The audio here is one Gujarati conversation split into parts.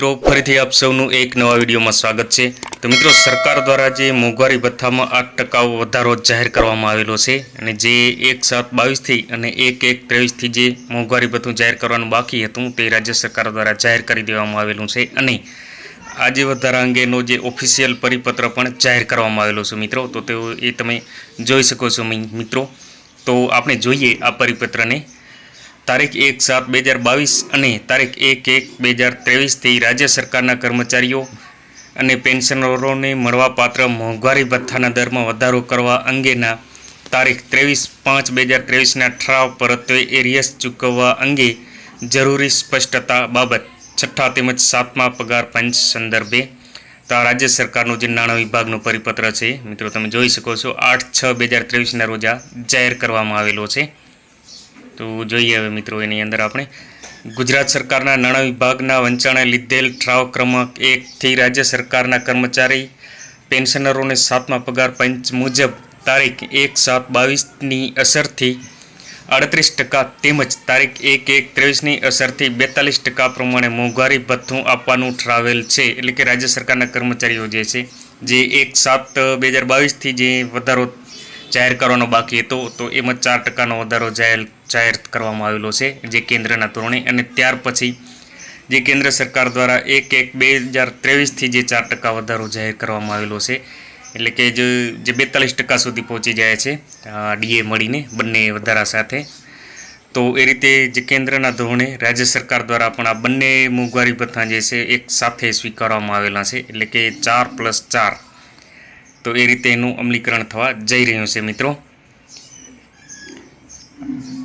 મિત્રો, ફરીથી આપ સૌનું એક નવા વિડીયોમાં સ્વાગત છે. તો મિત્રો, સરકાર દ્વારા જે મોંઘવારી ભથ્થામાં આઠ ટકા વધારો જાહેર કરવામાં આવેલો છે અને જે એક સાત બાવીસથી અને એક એક ત્રેવીસથી જે મોંઘવારી ભથ્થું જાહેર કરવાનું બાકી હતું, તે રાજ્ય સરકાર દ્વારા જાહેર કરી દેવામાં આવેલું છે અને આજે વધારા અંગેનો જે ઓફિશિયલ પરિપત્ર પણ જાહેર કરવામાં આવેલો છે મિત્રો. તો તેઓ એ તમે જોઈ શકો છો મિત્રો. તો આપણે જોઈએ આ પરિપત્રને. તારીખ એક સાત બે હજાર બાવીસ અને તારીખ એક એક બે હજાર ત્રેવીસથી રાજ્ય સરકારના કર્મચારીઓ અને પેન્શનરોને મળવાપાત્ર મોંઘવારી ભથ્થાના દરમાં વધારો કરવા અંગેના તારીખ ત્રેવીસ પાંચ બે હજાર ત્રેવીસના ઠરાવ પરત્વે એરિયસ ચૂકવવા અંગે જરૂરી સ્પષ્ટતા બાબત છઠ્ઠા તેમજ સાતમા પગાર પંચ સંદર્ભે તો આ રાજ્ય સરકારનું જે નાણાં વિભાગનો પરિપત્ર છે, મિત્રો તમે જોઈ શકો છો, આઠ છ બે હજાર ત્રેવીસના રોજ જાહેર કરવામાં આવેલો છે. તો જોઈએ હવે મિત્રો એની અંદર આપણે. ગુજરાત સરકારના નાણાં વિભાગના વંચાણે લીધેલ ઠરાવ ક્રમાંક એકથી રાજ્ય સરકારના કર્મચારી, પેન્શનરોને સાતમા પગાર પંચ મુજબ તારીખ એક સાત બાવીસની અસરથી અડત્રીસ ટકા તેમજ તારીખ એક એક ત્રેવીસની અસરથી બેતાલીસ ટકા પ્રમાણે મોંઘવારી ભથ્થું આપવાનું ઠરાવેલ છે. એટલે કે રાજ્ય સરકારના કર્મચારીઓ જે છે, જે એક સાત બે હજાર બાવીસથી જે વધારો જાહેર કરવાનો બાકી હતો, તો એમાં ચાર ટકાનો વધારો જાહેર જાહેર કરવામાં આવેલો છે જે કેન્દ્રના ધોરણે અને ત્યાર પછી જે કેન્દ્ર સરકાર દ્વારા એક એક બે હજાર ત્રેવીસથી જે ચાર ટકા વધારો જાહેર કરવામાં આવેલો છે, એટલે કે જે બેતાલીસ ટકા સુધી પહોંચી જાય છે ડીએ મળીને બંને વધારા સાથે. તો એ રીતે જે કેન્દ્રના ધોરણે રાજ્ય સરકાર દ્વારા પણ આ બંને મોંઘવારી ભથ્થા જે છે એક સાથે સ્વીકારવામાં આવેલા છે, એટલે કે ચાર પ્લસ ચાર. તો એ રીતે એનું અમલીકરણ થવા જઈ રહ્યું છે મિત્રો.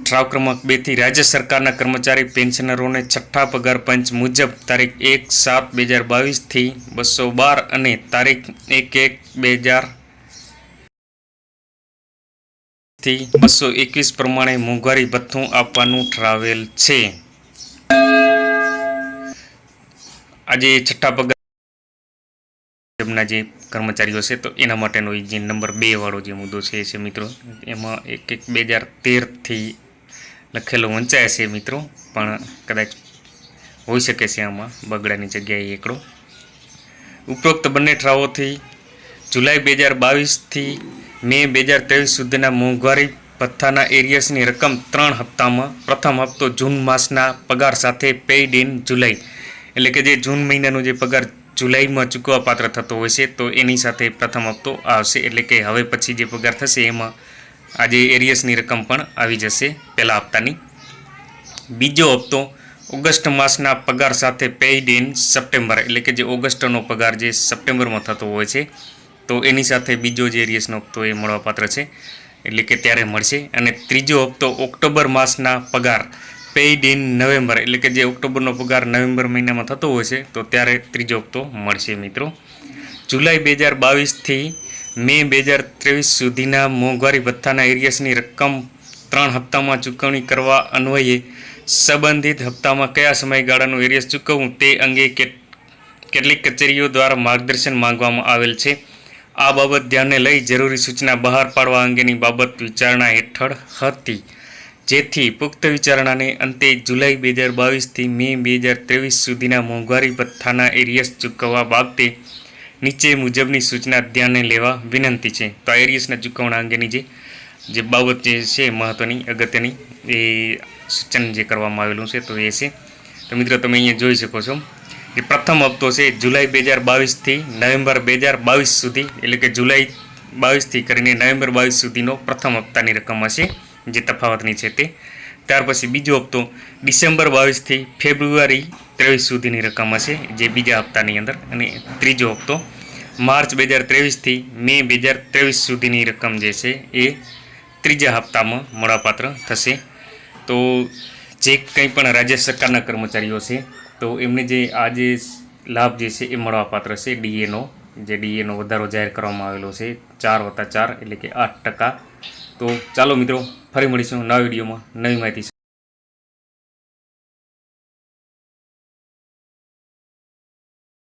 ઠરાવ ક્રમાંક બેથી રાજ્ય સરકારના કર્મચારી પેન્શનરોને છઠ્ઠા પગાર પંચ મુજબ તારીખ એક સાત બે હજાર બાવીસથી બસો બાર અને તારીખ એક એક બે હજારથી બસો એકવીસ પ્રમાણે મોંઘવારી ભથ્થું આપવાનું ઠરાવેલ છે. આજે છઠ્ઠા પગાર મુજબના જે કર્મચારીઓ છે, તો એના માટેનો જે નંબર બે વાળો જે મુદ્દો છે મિત્રો. એમાં એક એક બે હજાર તેરથી લખેલો વંચાય છે મિત્રો, પણ કદાચ હોઈ શકે છે આમાં બગડાની જગ્યાએ એકડો. ઉપરોક્ત બંને ઠરાવોથી જુલાઈ બે હજાર બાવીસથી મે બે હજાર ત્રેવીસ સુધીના મોંઘવારી ભથ્થાના એરિયર્સની રકમ ત્રણ હપ્તામાં, પ્રથમ હપ્તો જૂન માસના પગાર સાથે પેઇડ ઇન જુલાઈ. એટલે કે જે જૂન મહિનાનો જે પગાર જુલાઈમાં ચૂકવવા પાત્ર થતો હોય છે, તો એની સાથે પ્રથમ હપ્તો આવશે. એટલે કે હવે પછી જે પગાર થશે, એમાં આજે એરિયસની રકમ પણ આવી જશે પહેલાં હપ્તાની. બીજો હપ્તો ઓગસ્ટ માસના પગાર સાથે પેઇડ ઇન સપ્ટેમ્બર એટલે કે જે ઓગસ્ટનો પગાર જે સપ્ટેમ્બરમાં થતો હોય છે, તો એની સાથે બીજો જે એરિયસનો હપ્તો એ મળવાપાત્ર છે, એટલે કે ત્યારે મળશે. અને ત્રીજો હપ્તો ઓક્ટોબર માસના પગાર પેઇડ ઇન નવેમ્બર એટલે કે જે ઓક્ટોબરનો પગાર નવેમ્બર મહિનામાં થતો હોય છે, તો ત્યારે ત્રીજો હપ્તો મળશે મિત્રો. જુલાઈ બે હજાર બાવીસથી મે બે હજાર ત્રેવીસ સુધીના મોંઘવારી ભથ્થાના એરિયસની રકમ ત્રણ હપ્તામાં ચૂકવણી કરવા અન્વયે સંબંધિત હપ્તામાં કયા સમયગાળાનું એરિયસ ચૂકવવું તે અંગે કેટલીક કચેરીઓ દ્વારા માર્ગદર્શન માંગવામાં આવેલ છે. આ બાબત ધ્યાને લઈ જરૂરી સૂચના બહાર પાડવા અંગેની બાબત વિચારણા હેઠળ હતી. જેથી પુખ્ત વિચારણાને અંતે જુલાઈ બે હજાર બાવીસથી મે બે હજાર ત્રેવીસ સુધીના મોંઘવારી ભથ્થાના એરિયસ ચૂકવવા બાબતે નીચે મુજબની સૂચના ધ્યાને લેવા વિનંતી છે. તો આ એરિયસના ચૂકવણા અંગેની જે જે બાબત જે છે મહત્ત્વની અગત્યની એ સૂચન જે કરવામાં આવેલું છે તો એ છે. તો મિત્રો તમે અહીંયા જોઈ શકો છો કે પ્રથમ હપ્તો છે જુલાઈ બે હજાર બાવીસથી નવેમ્બર બે હજાર બાવીસ સુધી, એટલે કે જુલાઈ બાવીસથી કરીને નવેમ્બર બાવીસ સુધીનો પ્રથમ હપ્તાની રકમ હશે જે તફાવતની છે તે. ત્યાર પછી બીજો હપ્તો ડિસેમ્બર બાવીસથી ફેબ્રુઆરી ત્રેવીસ સુધીની રકમ હશે જે બીજા હપ્તાની અંદર. અને ત્રીજો હપ્તો માર્ચ બે હજાર ત્રેવીસથી મે બે હજાર ત્રેવીસ સુધીની રકમ જે છે એ ત્રીજા હપ્તામાં મળવાપાત્ર થશે. તો જે કંઈ પણ રાજ્ય સરકારના કર્મચારીઓ છે, તો એમને જે આ જે લાભ જે છે એ મળવાપાત્ર છે. ડીએનો, જે ડીએનો વધારો જાહેર કરવામાં આવેલો છે, ચાર વત્તા ચાર એટલે કે આઠ ટકા. તો ચાલો મિત્રો, ફરી મળીશું નવા વિડીયોમાં. નવી માહિતી